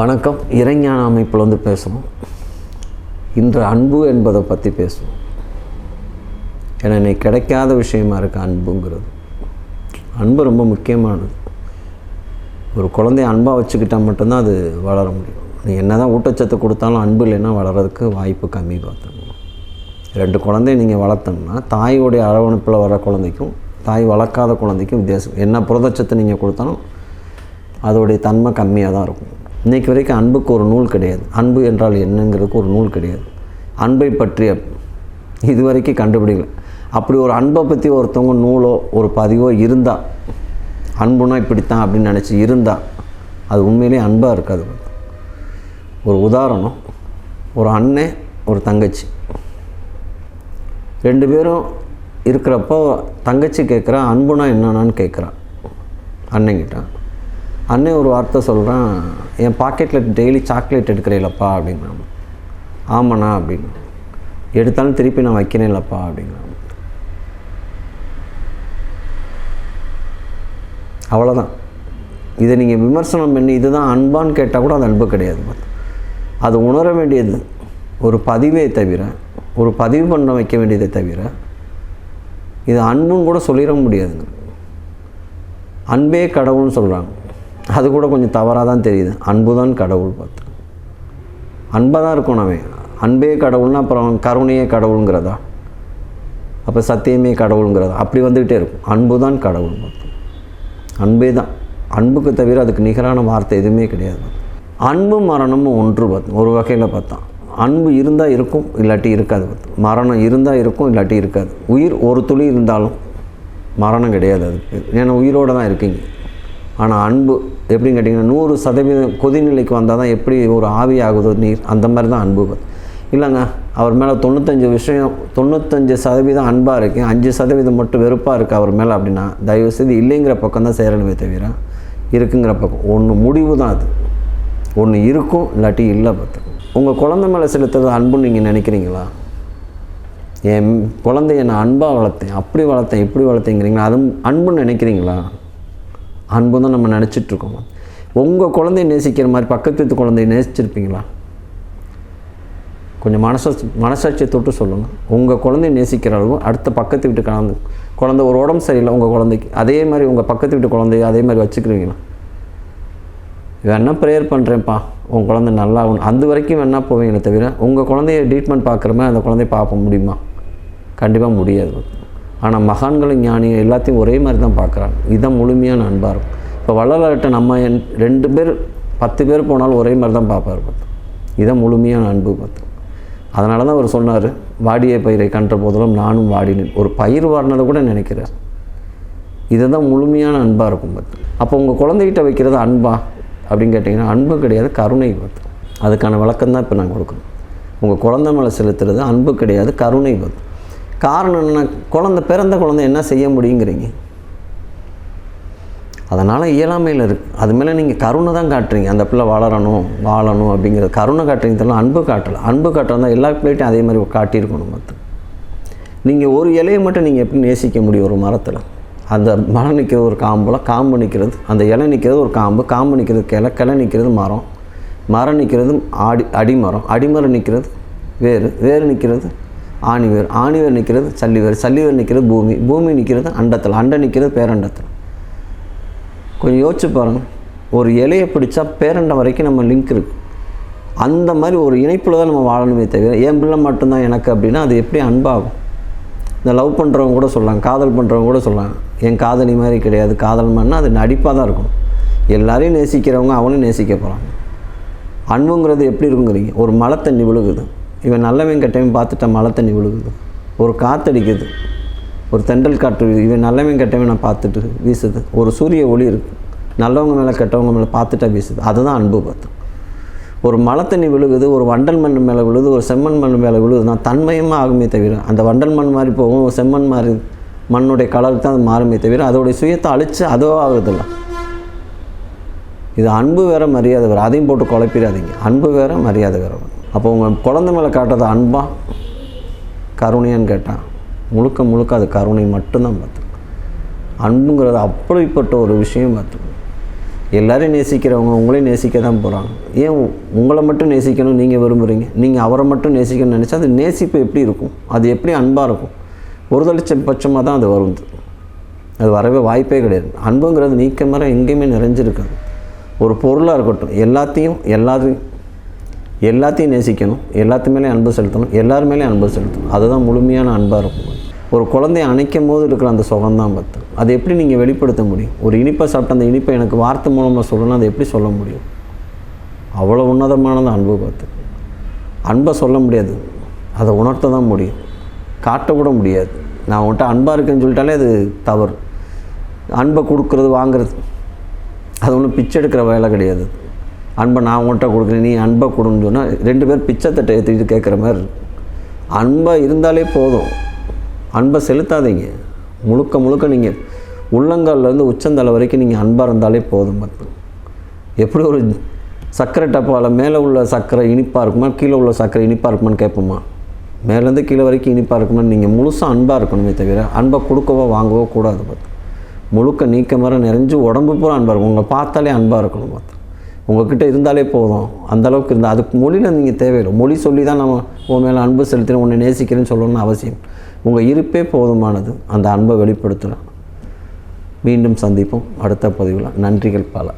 வணக்கம். இறைஞான அமைப்பில் வந்து பேசுவோம் இன்று அன்பு என்பதை பற்றி பேசுவோம். ஏன்னா இன்னைக்கு கிடைக்காத விஷயமா இருக்குது அன்புங்கிறது. அன்பு ரொம்ப முக்கியமானது. ஒரு குழந்தைய அன்பாக வச்சுக்கிட்டால் மட்டும்தான் அது வளர முடியும். நீ என்ன தான் ஊட்டச்சத்து கொடுத்தாலும் அன்பு இல்லைன்னா வளர்கிறதுக்கு வாய்ப்பு கம்மி பார்த்துக்கணும் ரெண்டு குழந்தைய நீங்கள் வளர்த்தோம்னா தாயோடைய அரவணைப்பில் வர குழந்தைக்கும் தாய் வளர்க்காத குழந்தைக்கும் வித்தியாசம். என்ன புரதச்சத்து நீங்கள் கொடுத்தாலும் அதோடைய தன்மை கம்மியாக தான் இருக்கும். இன்றைக்கு வரைக்கும் அன்புக்கு ஒரு நூல் கிடையாது. அன்பு என்றால் என்னங்கிறதுக்கு ஒரு நூல் கிடையாது. அன்பை பற்றிய இது வரைக்கும் கண்டுபிடிக்கல. அப்படி ஒரு அன்பை பற்றி ஒருத்தவங்க நூலோ ஒரு பதிவோ இருந்தால் அன்புனா இப்படித்தான் அப்படின்னு நினச்சி இருந்தால் அது உண்மையிலேயே அன்பாக இருக்காது. ஒரு உதாரணம் ஒரு அண்ணன் ஒரு தங்கச்சி. ரெண்டு பேரும் இருக்கிறப்போ தங்கச்சி கேட்குறா அன்புனா என்னன்னான்னு கேட்குறான் அண்ணங்கிட்ட. அண்ணன் ஒரு வார்த்தை சொல்கிறான் என் பாக்கெட்டில் டெய்லி சாக்லேட் எடுக்கிறீங்களப்பா அப்படிங்கிறாங்க. ஆமாண்ணா அப்படின்னு எடுத்தாலும் திருப்பி நான் வைக்கிறேன் இல்லைப்பா அப்படிங்கிறாங்க. அவ்வளோதான் இதை நீங்கள் விமர்சனம் பண்ணி இதுதான் அன்பான்னு கேட்டால் கூட அது அன்பு கிடையாது. அது உணர வேண்டியது. ஒரு பதிவே தவிர ஒரு பதிவு பண்ண வைக்க வேண்டியதை தவிர இது அன்புன்னு கூட சொல்லிட முடியாதுங்க. அன்பே கடவுள்னு சொல்கிறாங்க அது கூட கொஞ்சம் தவறாக தான் தெரியுது. அன்பு தான் கடவுள் பார்த்து. அன்பாக தான் இருக்கணும் நம்ம அன்பே கடவுள்னா அப்புறம் கருணையே கடவுளுங்கிறதா? அப்போ சத்தியமே கடவுளுங்கிறதா? அப்படி வந்துக்கிட்டே இருக்கும். அன்பு தான் கடவுள் பார்த்து. அன்பே தான். அன்புக்கு தவிர அதுக்கு நிகரான வார்த்தை எதுவுமே கிடையாது அன்பும் மரணமும் ஒன்று பார்த்து. ஒரு வகையில் பார்த்தோம் அன்பு இருந்தால் இருக்கும் இல்லாட்டி இருக்காது பார்த்து. மரணம் இருந்தால் இருக்கும் இல்லாட்டி இருக்காது. உயிர் ஒரு துளி இருந்தாலும் மரணம் கிடையாது அதுக்கு. ஏன்னா உயிரோடு தான் இருக்கீங்க. ஆனால் அன்பு எப்படின்னு கேட்டிங்கன்னா நூறு சதவீதம் கொதிநிலைக்கு வந்தால் தான் எப்படி ஒரு ஆவி ஆகுதோ நீர்? அந்த மாதிரி தான் அன்பு. இல்லைங்க அவர் மேலே தொண்ணூத்தஞ்சு விஷயம் தொண்ணூத்தஞ்சு சதவீதம் அன்பாக இருக்குது அஞ்சு சதவீதம் மட்டும் வெறுப்பாக இருக்குது அவர் மேலே அப்படின்னா தயவுசெய்து இல்லைங்கிற பக்கம் தான் சேரணுமே தவிர இருக்குங்கிற பக்கம். ஒன்று முடிவு தான் அது. ஒன்று இருக்கும் இல்லாட்டி இல்லை பார்த்து உங்கள் குழந்த மேலே செலுத்துறது அன்புன்னு நீங்கள் நினைக்கிறீங்களா? என் குழந்தைய நான் அன்பாக வளர்த்தேன் அப்படி வளர்த்தேன் இப்படி வளர்த்தேங்கிறீங்களா? அதுவும் அன்புன்னு நினைக்கிறீங்களா? அன்பு தான் நம்ம நினச்சிட்ருக்கோம். உங்கள் குழந்தைய நேசிக்கிற மாதிரி பக்கத்து வீட்டு குழந்தைய நேசிச்சிருப்பீங்களா? கொஞ்சம் மனசாட்சி மனசாட்சியை தொட்டு சொல்லுங்கள் உங்கள் குழந்தைய நேசிக்கிற அளவு அடுத்த பக்கத்து வீட்டு கலந்து குழந்தை ஒரு உடம்பு சரியில்லை உங்கள் குழந்தைக்கு அதே மாதிரி உங்கள் பக்கத்து வீட்டு குழந்தைய அதே மாதிரி வச்சுக்கிறீங்களா வேணா ப்ரேயர் பண்ணுறேன்ப்பா உங்கள் குழந்தை நல்லா ஆகணும் அந்த வரைக்கும் வேணா போவீங்களே தவிர உங்கள் குழந்தைய ட்ரீட்மெண்ட் பார்க்குற மாதிரி அந்த குழந்தைய பார்க்க முடியுமா? கண்டிப்பாக முடியாது. ஆனால் மகான்களும் ஞானியும் எல்லாத்தையும் ஒரே மாதிரி தான் பார்க்குறாங்க. இதுதான் முழுமையான அன்பாக இருக்கும் இப்போ வள்ளலாட்ட நம்ம என் ரெண்டு பேர் பத்து பேர் போனாலும் ஒரே மாதிரி தான் பார்ப்பார் பார்த்து இதுதான் முழுமையான அன்பு பார்த்து அதனால தான் அவர் சொன்னார் வாடிய பயிரை கன்ற போதெல்லாம் நானும் வாடினேன். ஒரு பயிர் வாடினதை கூட நினைக்கிறார். இதுதான் முழுமையான அன்பாக இருக்கும் பார்த்து அப்போ உங்கள் குழந்தைகிட்ட வைக்கிறது அன்பா அப்படின்னு கேட்டிங்கன்னா அன்பு கிடையாது கருணை பார்த்து அதுக்கான விளக்கம் தான் இப்போ நான் கொடுக்குறோம் உங்கள் குழந்தை மேலே செலுத்துறது அன்பு கிடையாது கருணை பார்த்து காரணம் என்னென்னா குழந்த பிறந்த குழந்தை என்ன செய்ய முடியுங்கிறீங்க. அதனால் இயலாமையில் இருக்குது அது மேலே நீங்கள் கருணை தான் காட்டுறீங்க. அந்த பிள்ளை வளரணும் வாழணும் அப்படிங்கிற கருணை காட்டுறீங்க. தெரியல அன்பு காட்டலை. அன்பு காட்டுறதா எல்லா பிள்ளைட்டையும் அதே மாதிரி காட்டியிருக்கணும் மற்ற நீங்கள் ஒரு இலையை மட்டும் நீங்கள் எப்படி நேசிக்க முடியும் ஒரு மரத்தில்? அந்த மரம் நிற்கிறது ஒரு காம்பில் காம்பு நிற்கிறது அந்த இலை நிற்கிறது ஒரு காம்பு காம்பு நிற்கிறது கிளை கிளை நிற்கிறது மரம். மரம் நிற்கிறது ஆடி அடிமரம். அடிமரம் நிற்கிறது வேறு வேறு நிற்கிறது ஆணிவேர். ஆணிவேர் நிற்கிறது சல்லிவேர். சல்லிவேர் நிற்கிறது பூமி. பூமி நிற்கிறது அண்டத்தில். அண்டை நிற்கிறது பேரண்டத்தில். கொஞ்சம் யோசிச்சு பாருங்கள் ஒரு இலையை பிடிச்சா பேரண்டம் வரைக்கும் நம்ம லிங்க் இருக்குது அந்த மாதிரி ஒரு இணைப்பில் தான் நம்ம வாழணுமே தவிர என் பிள்ளை மட்டும்தான் எனக்கு அப்படின்னா அது எப்படி அன்பாகும்? இந்த லவ் பண்ணுறவங்க கூட சொல்லலாம். காதல் பண்ணுறவங்க கூட சொல்லலாம். என் காதலி மாதிரி கிடையாது. காதல் மாதிரினா அது நடிப்பாக தான் இருக்கும். எல்லாரையும் நேசிக்கிறவங்க அவனும் நேசிக்க போகிறாங்க அன்புங்கிறது எப்படி இருக்குங்கிறீங்க? ஒரு மழை தண்ணி விழுகுது. இவன் நல்லவன் கெட்டவன் பார்த்துட்டா மழை தண்ணி விழுகுது. ஒரு காற்றடிக்குது ஒரு தெண்டல் காற்று இவன் நல்லவன் கெட்டவன் நான் பார்த்துட்டு வீசுது. ஒரு சூரிய ஒளி இருக்குது நல்லவங்க மேலே கெட்டவங்க மேலே பார்த்துட்டா வீசுது. அதுதான் அன்பு பார்த்து. ஒரு மழை தண்ணி விழுகுது ஒரு வண்டல் மண் மேலே விழுது ஒரு செம்மண் மண் மேலே விழுகுதுன்னா தன்மயமாக ஆகுமே தவிர அந்த வண்டல் மண் மாதிரி போகும் ஒரு செம்மண் மாதிரி மண்ணுடைய கலருக்கு தான் அது மாறுமே தவிர அதோடைய சுயத்தை அழித்து அதோ ஆகுதில்ல இது அன்பு வேற மரியாதை வேறு. அதையும் போட்டு குழப்பிடாதீங்க. அன்பு வேற மரியாதை வேற. அப்போ உங்கள் குழந்தை மேலே காட்டுறது அன்பா? கருணையான்னு கேட்டான் முழுக்க முழுக்க அது கருணை மட்டும்தான் பார்த்து அன்புங்கிறது அப்படிப்பட்ட ஒரு விஷயம் பார்த்து எல்லாரையும் நேசிக்கிறவங்க உங்களையும் நேசிக்க தான் போகிறாங்க ஏன் உங்களை மட்டும் நேசிக்கணும் நீங்கள் விரும்புகிறீங்க நீங்கள் அவரை மட்டும் நேசிக்கணும்னு நினச்சா அது நேசிப்பு எப்படி இருக்கும்? அது எப்படி அன்பாக இருக்கும்? ஒரு தளிச்ச பட்சமாக தான் அது வரும். அது வரவே வாய்ப்பே கிடையாது. அன்புங்கிறது நீக்க மரம் எங்கேயுமே நிறைஞ்சிருக்காது. ஒரு பொருளாக இருக்கட்டும். எல்லாத்தையும் எல்லாத்தையும் எல்லாத்தையும் நேசிக்கணும் எல்லாத்து மேலேயும் அன்பு செலுத்தணும் எல்லார் மேலேயும் அன்பு செலுத்தணும். அதுதான் முழுமையான அன்பாக இருக்கும். ஒரு குழந்தைய அணைக்கும் போது இருக்கிற அந்த சுகம்தான் பத்து. அதை எப்படி நீங்கள் வெளிப்படுத்த முடியும்? ஒரு இனிப்பை சாப்பிட்ட அந்த இனிப்பை எனக்கு வார்த்தை மூலமாக சொல்லணும் அதை எப்படி சொல்ல முடியும்? அவ்வளோ உன்னதமானது அன்பு பார்த்து அன்பை சொல்ல முடியாது. அதை உணர்த்த தான் முடியும் காட்டக்கூட முடியாது. நான் உன்கிட்ட அன்பாக இருக்கேன்னு சொல்லிட்டாலே அது தவறு. அன்பை கொடுக்குறது வாங்குறது. அது ஒன்றும் பிச்சை எடுக்கிற வேலை கிடையாது. அன்பை நான் உங்கள்கிட்ட கொடுக்குறேன் நீ அன்பை கொடுன்னு சொன்னால் ரெண்டு பேர் பிச்சை தட்டை ஏற்றிட்டு கேட்குற மாதிரி இருக்கும். அன்பாக இருந்தாலே போதும். அன்பை செலுத்தாதீங்க. முழுக்க முழுக்க நீங்கள் உள்ளங்கால்லேருந்து உச்சந்தலை வரைக்கும் நீங்கள் அன்பாக இருந்தாலே போதும். பார்த்து எப்படி ஒரு சர்க்கரை டப்பாவில் மேலே உள்ள சர்க்கரை இனிப்பாக இருக்குமா கீழே உள்ள சர்க்கரை இனிப்பாக இருக்குமான்னு கேட்போமா? மேலேருந்து கீழே வரைக்கும் இனிப்பாக இருக்குமான்னு நீங்கள் முழுசாக அன்பாக இருக்கணுமே தவிர அன்பை கொடுக்கவோ வாங்கவோ கூடாது. பார்த்து முழுக்க நீக்க மர நிறைஞ்சு உடம்பு பூரா அன்பாக இருக்கும். உங்களை பார்த்தாலே அன்பாக இருக்கணும். பார்த்து உங்கள்கிட்ட இருந்தாலே போதும். அந்தளவுக்கு இருந்தால் அதுக்கு மொழியில் நீங்கள் தேவையில்லை. மொழி சொல்லி தான் நம்ம உன் மேலே அன்பு செலுத்தினேன் உன்னை நேசிக்கிறேன்னு சொல்லணும்னு அவசியம். உங்கள் இருப்பே போதுமானது. அந்த அன்பை வெளிப்படுத்தலாம் மீண்டும் சந்திப்போம். அடுத்த பதிவில். நன்றிகள் பல.